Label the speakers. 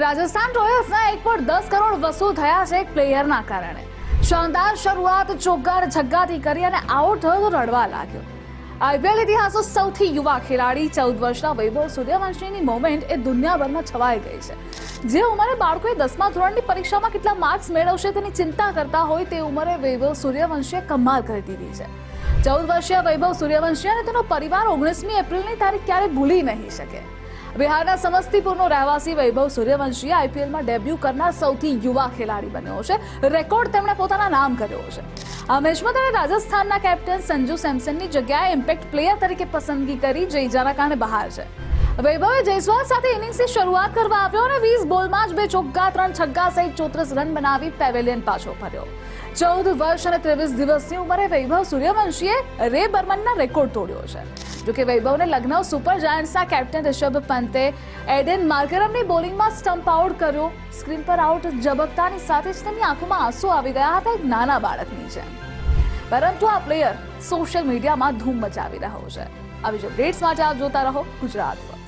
Speaker 1: રાજસ્થાન રોયલ્સના એક પોઈન્ટ દસ કરોડ વસૂલ થયા છે એક પ્લેયરના કારણે. શાનદાર શરૂઆત ચોગ્ગાર છગ્ગાથી કરી અને આઉટ થયો તો રડવા લાગ્યો. આઈપીએલ ઇતિહાસનો સૌથી યુવા ખેલાડી ચૌદ વર્ષના વૈભવ સૂર્યવંશીની મોમેન્ટ એ દુનિયાભરમાં છવાઈ ગઈ છે. જે ઉંમરે બાળકોએ દસમા ધોરણની પરીક્ષામાં કેટલા માર્ક્સ મેળવશે તેની ચિંતા કરતા હોય તે ઉંમરે વૈભવ સૂર્યવંશીએ કમાલ કરી દીધી છે. ચૌદ વર્ષીય વૈભવ સૂર્યવંશી અને તેનો પરિવાર ઓગણીસમી એપ્રિલની તારીખ ક્યારે ભૂલી નહીં શકે. બિહારના સમસ્તીપુરનો રહેવાસી વૈભવ સૂર્યવંશીએ આઈપીએલમાં ડેબ્યુ કરનાર સૌથી યુવા ખેલાડી બન્યો છે. રેકોર્ડ તેમણે પોતાના નામ કર્યો છે. આ મેચમાં તેણે રાજસ્થાનના કેપ્ટન સંજુ સેમસનની જગ્યાએ ઇમ્પેક્ટ પ્લેયર તરીકે પસંદગી કરી જે ઇજાના કારણે બહાર છે. વૈભવે જયસ્વાલ સાથે ઇનિંગ્સની શરૂઆત કરવા આવ્યો અને વીસ બોલમાં જ બે ચોગ્ગા, ત્રણ છગ્ગા સહિત ચોત્રીસ રન બનાવી પેવેલિયન પાછો ફર્યો. ચૌદ વર્ષ અને ત્રેવીસ દિવસની ઉંમરે વૈભવ સૂર્યવંશીએ રે બર્મનના રેકોર્ડ તોડ્યો છે. જોકે વૈભવને લખનઉ સુપર જાયન્ટ્સના કેપ્ટન રિષભ પંતે એડેન માર્કરમની બોલિંગમાં સ્ટમ્પ આઉટ કર્યો. સ્ક્રીન પર આઉટ ઝબકતાની સાથે જ તેમની આંખોમાં આંસુ આવી ગયા હતા એક નાના બાળકની જેમ. પરંતુ આ પ્લેયર સોશિયલ મીડિયામાં ધૂમ મચાવી રહ્યો છે. આવી જ અપડેટ્સ માટે આપ જોતા રહો ગુજરાત ફર્સ્ટ